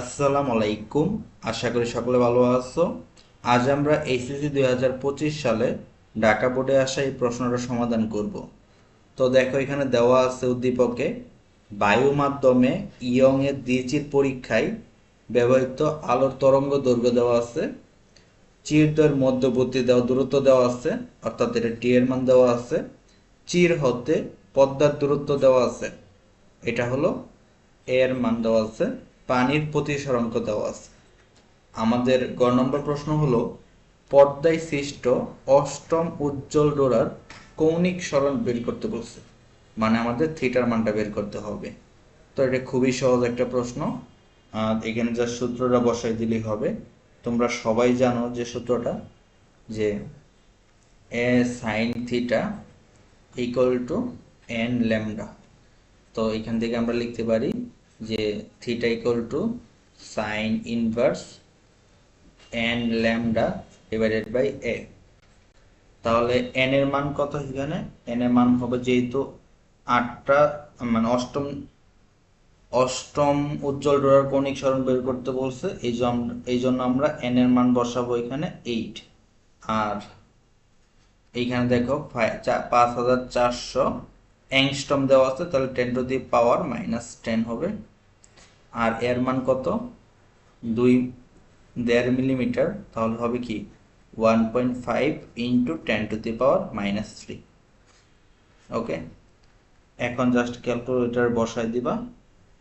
আসসালামু আলাইকুম আশা করি সকলে ভালো আছো। আজ আমরা এইচএসসি দুই হাজার পঁচিশ সালে ঢাকা বোর্ডে আসা এই প্রশ্নটা সমাধান করব। তো দেখো, এখানে দেওয়া আছে উদ্দীপকে বায়ু মাধ্যমে ইয়ং এর দ্বিচির পরীক্ষায় ব্যবহৃত আলোর তরঙ্গ দৈর্ঘ্য দেওয়া আছে চিরদ্বয়ের মধ্যবর্তী দেওয়া, দূরত্ব দেওয়া আছে, অর্থাৎ এটা টি এর মান দেওয়া আছে, চির হতে পদ্মার দূরত্ব দেওয়া আছে, এটা হলো এর মান দেওয়া আছে। পানির প্রতিসরাঙ্ক দেওয়া আছে। আমাদের গ নম্বর প্রশ্ন হলো, পর্দায় সৃষ্ট অষ্টম উজ্জ্বল ডোরার কৌণিক সরণ বের করতে বলছে। মানে আমাদের থিটার মানটা বের করতে হবে। তো এটা খুবই সহজ একটা প্রশ্ন। আর এখানে যা সূত্রটা বসাই দিলেই হবে। তোমরা সবাই জানো যে সূত্রটা, যে A sine theta equal to N lambda. তো এখান থেকে আমরা লিখতে পারি যে theta equal to sine inverse N lambda divided by A তাহলে এন এর মান কত এখানে? এন এর মান হবে যেহেতু আটটা মানে অষ্টম অষ্টম উজ্জ্বল ডোরার কৌণিক সরণ বের করতে বলছে, এই এই জন্য আমরা এন এর মান বসাবো এখানে এইট আর এইখানে দেখো পাঁচ হাজার চারশো অ্যাংস্টম দেওয়া আছে, তাহলে ten to the power minus ten হবে। আর এর মান কত? দুই দেড় মিলিমিটার, তাহলে হবে কি? One point five into ten to the power minus three. Okay? এখন জাস্ট ক্যালকুলেটার বসায় দিবা।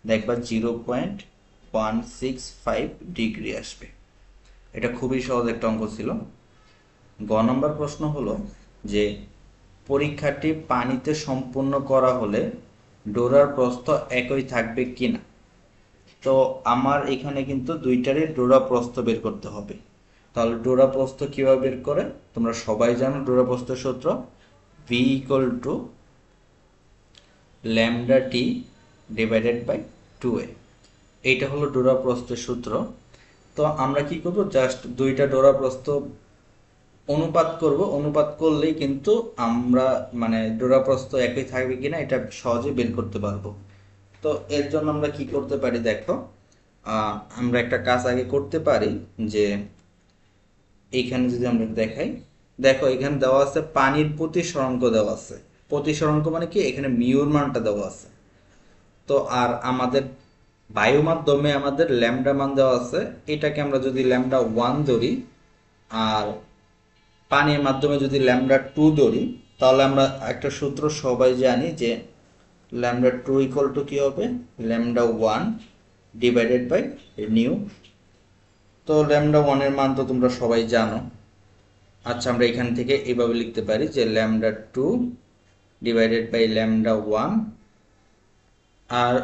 দেখবা zero point one six five degree আসবে। এটা খুবই সহজ একটা অঙ্ক ছিল। গ নম্বর প্রশ্ন হলো যে পরীক্ষাটি পানিতে সম্পূর্ণ করা হলে ডোরার প্রস্থ একই থাকবে কিনা? তো আমার এখানে কিন্তু দুইটারই ডোরা প্রস্থ বের করতে হবে। তাহলে ডোরা প্রস্থ কীভাবে বের করে? তোমরা সবাই জানো ডোরা প্রস্থ সূত্র। V equal to lambda T divided by two A এইটা হলো ডোরা প্রস্থের সূত্র। তো আমরা কি করব? জাস্ট দুইটা ডোরা প্রস্থ অনুপাত করব। অনুপাত করলেই কিন্তু আমরা মানে ডোরা প্রস্থ একই থাকবে কিনা এটা সহজে বের করতে পারব। তো এর জন্য আমরা কি করতে পারি দেখো? আমরা একটা কাজ আগে করতে পারি যে এইখানে যদি আমরা দেখাই, দেখো এখানে দেওয়া আছে পানির প্রতিসরাঙ্ক দেওয়া আছে। প্রতিসরাঙ্ক মানে কি? এখানে মিউর মানটা দেওয়া আছে। তো আর আমাদের বায়ু মাধ্যমে আমাদের ল্যামডা মান দেওয়া আছে। এটাকে আমরা যদি ল্যামডা ওয়ান ধরি আর পানির মাধ্যমে যদি ল্যামডা টু ধরি, তাহলে আমরা একটা সূত্র সবাই জানি যে ল্যামডা টু ইকুয়াল টু কী হবে? Lambda one divided by mu তো ল্যামডা ওয়ানের মান তো তোমরা সবাই জানো। আচ্ছা আমরা এখান থেকে এইভাবে লিখতে পারি যে lambda two divided by lambda one আর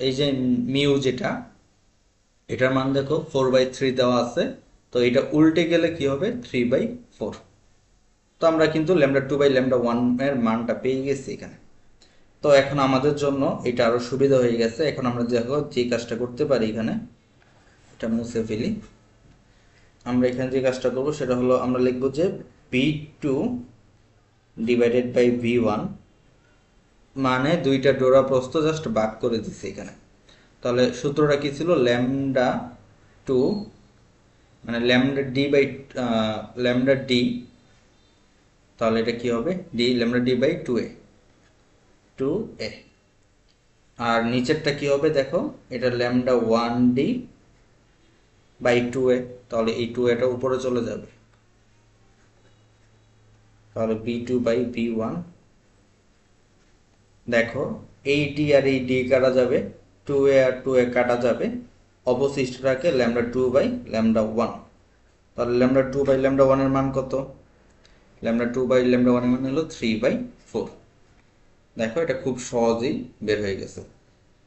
এই যে মিউ যেটা, এটার মান দেখো ফোর বাই থ্রি দেওয়া আছে। তো এটা উল্টে গেলে কি হবে? থ্রি বাই ফোর তো আমরা কিন্তু ল্যামডা টু বাই ল্যামডা ওয়ানের মানটা পেয়ে গেছি এখানে। তো এখন আমাদের জন্য এটা আরও সুবিধা হয়ে গেছে। এখন আমরা দেখো যে কাজটা করতে পারি এখানে। এটা মুছে ফেলি। আমরা এখানে যে কাজটা করব সেটা হলো আমরা লিখব যে B two divided by V one মানে দুইটা ডোরা প্রস্থ জাস্ট বাক করে দিছে এখানে। তাহলে সূত্রটা কি ছিল? ল্যামডা টু মানে lambda D by lambda D. তাহলে এটা কি হবে? D, lambda D by two A. Two A আর নিচেরটা কি হবে দেখো? এটা lambda one D by two A তাহলে এই টু এটা উপরে চলে যাবে। তাহলে B two by B one দেখো, এই ডি আর এই ডি কাটা যাবে। টু এ আর টু এ কাটা যাবে। অবশিষ্টটাকে lambda two by lambda one তাহলে ল্যামডা টু বাই ল্যামডা ওয়ানের মান কত? ল্যামডা টু বাই ল্যামডা ওয়ানের মান হলো থ্রি বাই ফোর দেখো, এটা খুব সহজেই বের হয়ে গেছে।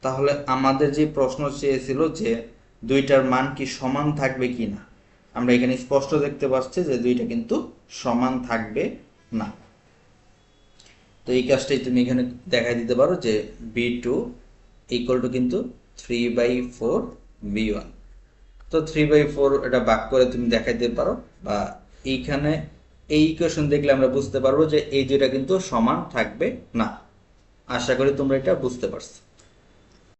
তাহলে আমাদের যে প্রশ্ন চেয়েছিল যে দুইটার মান কি সমান থাকবে কি না, আমরা এখানে স্পষ্ট দেখতে পাচ্ছি যে দুইটা কিন্তু সমান থাকবে না। তো এই কাজটাই তুমি এখানে দেখাই দিতে পারো যে বি টু ইকুয়াল টু কিন্তু three by four B one তো থ্রি বাই ফোর এটা বাক করে তুমি দেখাইতে পারো বা এইখানে এই ইকুয়েশন দেখলে আমরা বুঝতে পারব যে এই দুইটা কিন্তু সমান থাকবে না। আশা করি তোমরা এটা বুঝতে পারছ।